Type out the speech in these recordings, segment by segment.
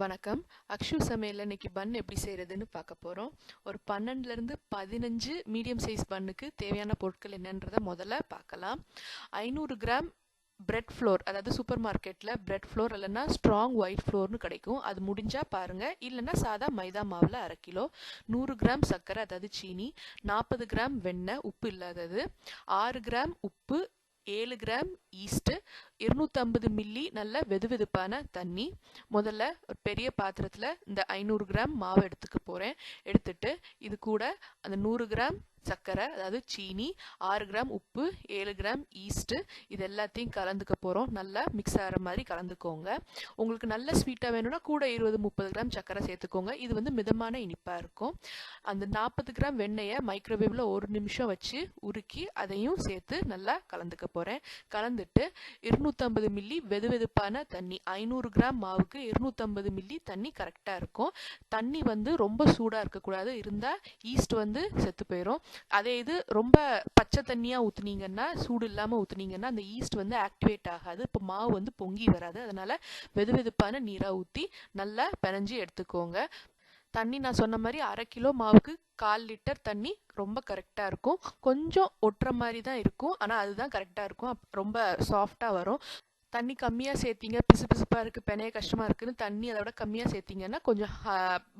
வணக்கம். அக்ஷு சமையலில் இன்னைக்கு பன் எப்படி செய்கிறதுன்னு பார்க்க போகிறோம் ஒரு பன்னெண்டுலேருந்து பதினஞ்சு மீடியம் சைஸ் பன்னுக்கு தேவையான பொருட்கள் என்னன்றதை முதல்ல பார்க்கலாம். ஐநூறு கிராம் பிரெட் ஃப்ளோர் அதாவது சூப்பர் மார்க்கெட்டில் பிரெட் ஃப்ளோர் இல்லைன்னா ஸ்ட்ராங் ஒயிட் ஃப்ளோர்னு கிடைக்கும். அது முடிஞ்சால் பாருங்கள் இல்லைன்னா சாதா மைதா மாவில் அரை கிலோ. நூறு கிராம் சர்க்கரை அதாவது சீனி. நாற்பது கிராம் வெண்ணெய் உப்பு இல்லாதது. ஆறு கிராம் உப்பு ஏழு கிராம் ஈஸ்ட்டு இருநூற்றம்பது மில்லி நல்ல வெதுவெதுப்பான தண்ணி. முதல்ல ஒரு பெரிய பாத்திரத்தில் இந்த ஐநூறு கிராம் மாவு எடுத்துக்க போகிறேன் எடுத்துட்டு இது கூட அந்த நூறு கிராம் சர்க்கரை அதாவது சீனி ஆறு கிராம் உப்பு ஏழு கிராம் ஈஸ்ட்டு இது எல்லாத்தையும் கலந்துக்க போகிறோம் நல்லா மிக்ஸ் ஆகிற மாதிரி கலந்துக்கோங்க. உங்களுக்கு நல்ல ஸ்வீட்டாக வேணும்னா கூட இருபது முப்பது கிராம் சர்க்கரை சேர்த்துக்கோங்க. இது வந்து மிதமான இனிப்பாக இருக்கும். அந்த நாற்பது கிராம் வெண்ணெயை மைக்ரோவேவில் ஒரு நிமிஷம் வச்சு உருக்கி அதையும் சேர்த்து நல்லா கலந்துக்க போகிறேன் கலந்துட்டு இருநூற்றம்பது மில்லி வெதுவெதுப்பான தண்ணி ஐநூறு கிராம் மாவுக்கு இருநூற்றம்பது மில்லி தண்ணி கரெக்டாக இருக்கும். தண்ணி வந்து ரொம்ப சூடாக இருக்கக்கூடாது. இருந்தால் ஈஸ்ட் வந்து செத்து போயிடும் அதே இது ரொம்ப பச்சை தண்ணியாக ஊற்றுனீங்கன்னா சூடு இல்லாமல் ஊற்றுனீங்கன்னா அந்த ஈஸ்ட் வந்து ஆக்டிவேட் ஆகாது. இப்போ மாவு வந்து பொங்கி வராது. அதனால் வெது வெதுப்பான நீராக ஊற்றி நல்லா பெனஞ்சி எடுத்துக்கோங்க. தண்ணி நான் சொன்ன மாதிரி அரை கிலோ மாவுக்கு கால் லிட்டர் தண்ணி ரொம்ப கரெக்டாக இருக்கும். கொஞ்சம் ஒட்டுற மாதிரி தான் இருக்கும். ஆனால் அதுதான் கரெக்டாக இருக்கும். ரொம்ப சாஃப்டாக வரும். தண்ணி கம்மியாக சேர்த்திங்க பிசு பிசுப்பாக இருக்குது பெனைய கஷ்டமாக இருக்குதுன்னு தண்ணி அதை விட கம்மியாக சேர்த்திங்கன்னா கொஞ்சம்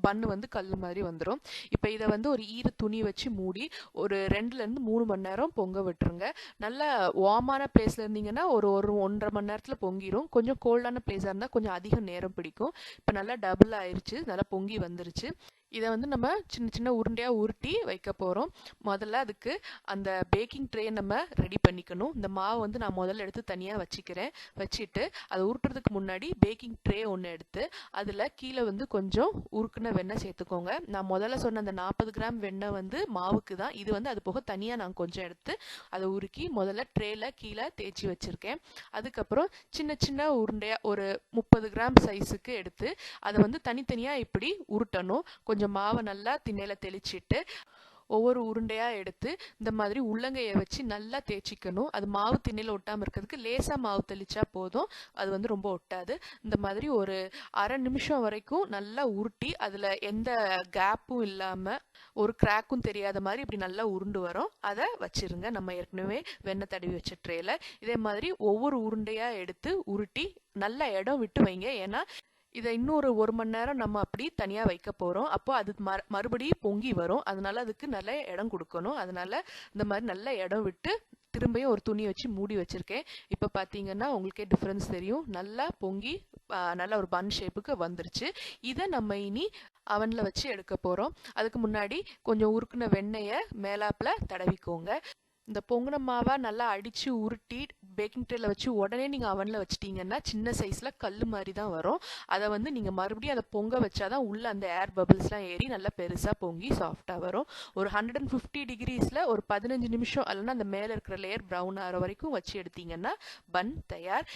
பன்னு வந்து கல் மாதிரி வந்துடும் இப்போ இதை வந்து ஒரு ஈர துணி வச்சு மூடி ஒரு ரெண்டுலேருந்து மூணு மணி நேரம் பொங்க விட்டுருங்க. நல்ல வார்மான பிளேஸில் இருந்தீங்கன்னா ஒரு ஒரு ஒன்றரை மணி நேரத்தில் பொங்கிடும் கொஞ்சம் கோல்டான பிளேஸாக இருந்தால் கொஞ்சம் அதிக நேரம் பிடிக்கும். இப்போ நல்லா டபுள் ஆயிடுச்சு நல்லா பொங்கி வந்துருச்சு. இதை வந்து நம்ம சின்ன சின்ன உருண்டையாக உருட்டி வைக்க போகிறோம் முதல்ல அதுக்கு அந்த பேக்கிங் ட்ரே நம்ம ரெடி பண்ணிக்கணும். இந்த மாவை வந்து நான் முதல்ல எடுத்து தனியாக வச்சுக்கிறேன். வச்சுட்டு அதை உருட்டுறதுக்கு முன்னாடி பேக்கிங் ட்ரே ஒன்று எடுத்து அதில் கீழே வந்து கொஞ்சம் உருக்குன வெண்ணெய் சேர்த்துக்கோங்க. நான் முதல்ல சொன்ன அந்த நாற்பது கிராம் வெண்ணெய் வந்து மாவுக்கு தான். இது வந்து அது போக தனியாக நான் கொஞ்சம் எடுத்து அதை உருக்கி முதல்ல ட்ரேயில் கீழே தேய்ச்சி வச்சுருக்கேன். அதுக்கப்புறம் சின்ன சின்ன உருண்டையாக ஒரு முப்பது கிராம் சைஸுக்கு எடுத்து அதை வந்து தனித்தனியாக இப்படி உருட்டணும். கொஞ்சம் கொஞ்சம் மாவை நல்லா திண்ணையில் தெளிச்சிட்டு ஒவ்வொரு உருண்டையாக எடுத்து இந்த மாதிரி உள்ளங்கையை வச்சு நல்லா தேய்ச்சிக்கணும். அது மாவு திண்ணையில் ஒட்டாமல் இருக்கிறதுக்கு லேசாக மாவு தெளித்தா போதும். அது வந்து ரொம்ப ஒட்டாது. இந்த மாதிரி ஒரு அரை நிமிஷம் வரைக்கும் நல்லா உருட்டி அதில் எந்த கேப்பும் இல்லாமல் ஒரு கிராக்கும் தெரியாத மாதிரி இப்படி நல்லா உருண்டு வரும். அதை வச்சிருங்க. நம்ம ஏற்கனவே வெண்ணெய் தடவி வச்ச ட்ரேல இதே மாதிரி ஒவ்வொரு உருண்டையாக எடுத்து உருட்டி நல்ல இடம் விட்டு வைங்க. ஏன்னா இதை இன்னொரு ஒரு மணி நேரம் நம்ம அப்படி தனியாக வைக்க போகிறோம் அப்போ அது மறு மறுபடியும் பொங்கி வரும். அதனால அதுக்கு நல்ல இடம் கொடுக்கணும். அதனால இந்த மாதிரி நல்ல இடம் விட்டு திரும்பியும் ஒரு துணி வச்சு மூடி வச்சுருக்கேன். இப்போ பார்த்தீங்கன்னா உங்களுக்கே டிஃப்ரென்ஸ் தெரியும். நல்லா பொங்கி நல்ல ஒரு பன் ஷேப்புக்கு வந்துருச்சு. இதை நம்ம இனி அவனில் வச்சு எடுக்க போகிறோம் அதுக்கு முன்னாடி கொஞ்சம் உருக்குன வெண்ணெயை மேலாப்பில் தடவிக்கோங்க. இந்த பொங்கின மாவை நல்லா அடித்து உருட்டி பேக்கிங் ட்ரேல வச்சு உடனே நீங்கள் அவனில் வச்சிட்டிங்கன்னா சின்ன சைஸில் கல் மாதிரி தான் வரும். அதை வந்து நீங்கள் மறுபடியும் அதை பொங்க வச்சாதான் உள்ளே அந்த ஏர் பபிள்ஸ்லாம் ஏறி நல்லா பெருசாக பொங்கி சாஃப்டாக வரும். ஒரு ஹண்ட்ரட் அண்ட் ஃபிஃப்டி டிகிரிஸில் ஒரு பதினஞ்சு நிமிஷம் இல்லைன்னா அந்த மேலே இருக்கிற லேயர் ப்ரௌன் ஆகிற வரைக்கும் வச்சு எடுத்தீங்கன்னா பன் தயார்.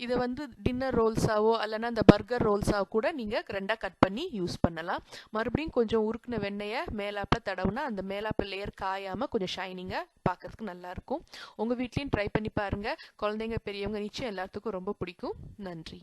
இதை வந்து டின்னர் ரோல்ஸாவோ இல்லைன்னா அந்த பர்கர் ரோல்ஸாவோ கூட நீங்கள் ரெண்டாக கட் பண்ணி யூஸ் பண்ணலாம். மறுபடியும் கொஞ்சம் உருக்குன வெண்ணெயை மேலாப்பில் தடவுனா அந்த மேலாப்பில் லேயர் காயாமல் கொஞ்சம் ஷைனிங்காக பார்க்கறதுக்கு நல்லாயிருக்கும் உங்கள் வீட்லேயும் ட்ரை பண்ணி பாருங்கள் குழந்தைங்க பெரியவங்க நிச்சயம் எல்லாத்துக்கும் ரொம்ப பிடிக்கும். நன்றி.